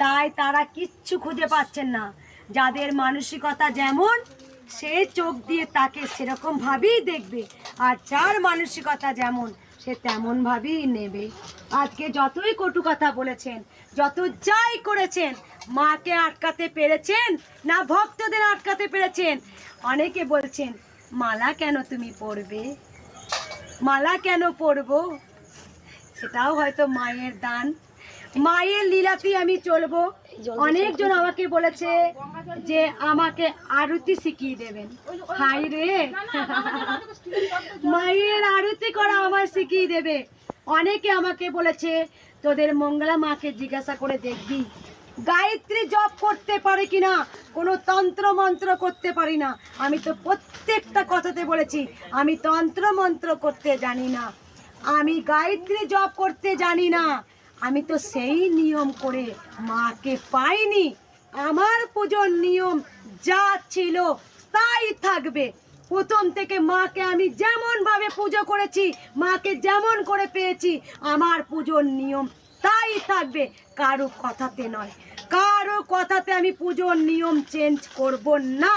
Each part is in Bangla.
তাই তারা কিচ্ছু খুঁজে পাচ্ছেন না। যাদের মানসিকতা যেমন, সে চোখ দিয়ে তাকে সেরকম ভাবেই দেখবে। আর যার মানসিকতা যেমন, সে তেমন ভাবেই নেবে। আজকে যতই কটু কথা বলেছেন, যত যাই করেছেন, মাকে আটকাতে পেরেছেন না ভক্তদের আটকাতে পেরেছেন, অনেকে বলছেন, মালা কেন তুমি পরবে? মালা কেন পরবো? সেটাও হয়তো মায়ের দান। মায়ের লীলাতেই আমি চলবো। অনেকজন আমাকে বলেছে যে আমাকে আরতি শিখিয়ে দেবেন। হাই রে। মায়ের আরতি করা আমার শিখিয়ে দেবে। অনেকে আমাকে বলেছে, তোদের মঙ্গলা মাকে জিজ্ঞাসা করে দেখবি। গায়ত্রী জপ করতে পারে কিনা? কোনো তন্ত্র মন্ত্র করতে পারি না। আমি তো প্রত্যেকটা কথাতে বলেছি, আমি তন্ত্র মন্ত্র করতে জানি না। আমি গায়ত্রী জপ করতে জানি না। আমি তো সেই নিয়ম করে মাকে পাইনি। আমার পুজোর নিয়ম যা ছিল তাই থাকবে। প্রথম থেকে মাকে আমি যেমন ভাবে পুজো করেছি, মাকে যেমন করে পেয়েছি, আমার পুজোর নিয়ম তাই থাকবে। কারও কথাতে নয়। কারও কথাতে আমি পুজোর নিয়ম চেঞ্জ করব না।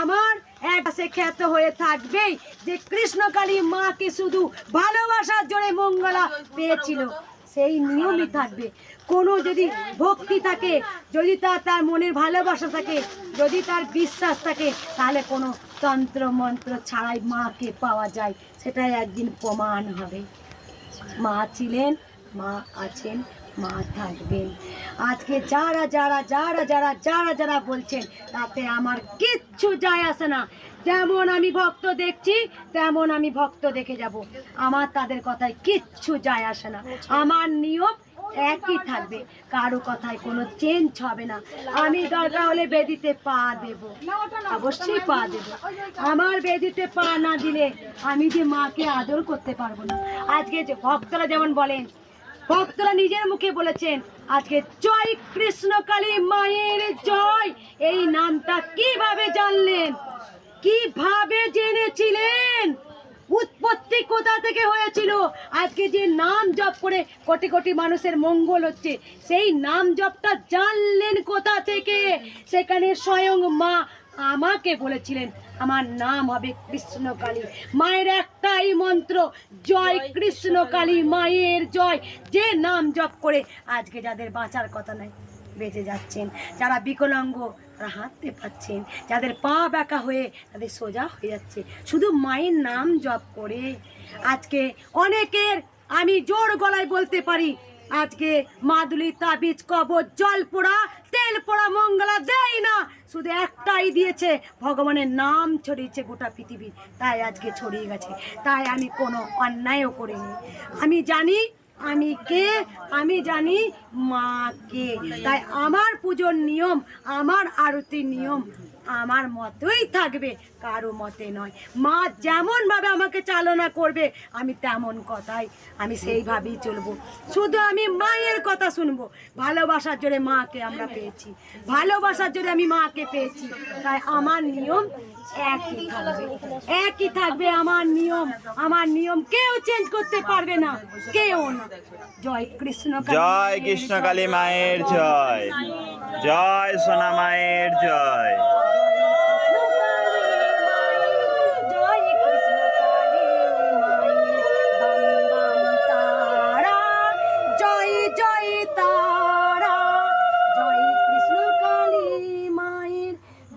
আমার এক সে খ্যাত হয়ে থাকবেই যে কৃষ্ণকালী মাকে শুধু ভালোবাসার জোরে মঙ্গলা পেয়েছিল। সেই নিয়মই থাকবে। কোনো যদি ভক্তি থাকে, যদি তার তার মনের ভালোবাসা থাকে, যদি তার বিশ্বাস থাকে, তাহলে কোনো তন্ত্র মন্ত্র ছাড়াই মাকে পাওয়া যায়। সেটাই একদিন প্রমাণ হবে। মা ছিলেন, মা আছেন, মা থাকবেন। আজকে যারা যারা যারা যারা যারা যারা বলছেন, তাতে আমার কিচ্ছু যায় আসে না। যেমন আমি ভক্ত দেখছি, তেমন আমি ভক্ত দেখে যাব। আমার তাদের কথায় কিচ্ছু যায় আসে না। আমার নিয়ম একই থাকবে। কারও কথায় কোনো চেঞ্জ হবে না। আমি দরকার হলে বেদিতে পা দেব। অবশ্যই পা দেব। আমার বেদিতে পা না দিলে আমি যে মাকে আদর করতে পারব না। আজকে যে ভক্তরা যেমন বলেন ভক্তরা নিজের মুখে বলেছেন, আজকে জয় কৃষ্ণকালী মায়ের জয়। এই নামটা কীভাবে জানলেন? কীভাবে জেনেছিলেন? উৎপত্তি কোথা থেকে হয়েছিল? আজকে যে নাম জপ করে কোটি কোটি মানুষের মঙ্গল হচ্ছে, সেই নাম জপটা জানলেন কোথা থেকে? সেখানে স্বয়ং মা আমাকে বলেছিলেন আমার নাম হবে কৃষ্ণকালী। মায়ের একটাই মন্ত্র জয় কৃষ্ণকালী মায়ের জয়। যে নাম জপ করে আজকে যাদের বাঁচার কথা নাই বেঁচে যাচ্ছেন। যারা বিকলাঙ্গ তারা হাঁটতে পাচ্ছেন যাদের পা ব্যাকা হয়ে তাদের সোজা হয়ে যাচ্ছে। শুধু মায়ের নাম জপ করে আজকে অনেকের আমি জোর গলায় বলতে পারি আজকে মাদুলি তাবিজ কবর, জল পোড়া, তেল পোড়া মঙ্গলা দেয় না। শুধু একটাই দিয়েছে, ভগবানের নাম ছড়িয়েছে গোটা পৃথিবী। তাই আজকে ছড়িয়ে গেছে। তাই আমি কোনো অন্যায়ও করিনি। আমি জানি আমি কে, আমি জানি মা কে। তাই আমার পুজোর নিয়ম, আমার আরতির নিয়ম আমার মতোই থাকবে, কারও মতে নয়। মা যেমন ভাবে আমাকে চালনা করবে, আমি তেমন কথাই, আমি সেইভাবেই চলবো। শুধু আমি মায়ের কথা শুনব। ভালোবাসার জোরে মাকে আমরা পেয়েছি। ভালোবাসার জোরে আমি মাকে পেয়েছি। তাই আমার নিয়ম একই থাকবে। একই থাকবে আমার নিয়ম। আমার নিয়ম কেউ চেঞ্জ করতে পারবে না। কেউ না। জয় কৃষ্ণ জয় কৃষ্ণকালী মায়ের জয়। জয় সোনা মায়ের জয়।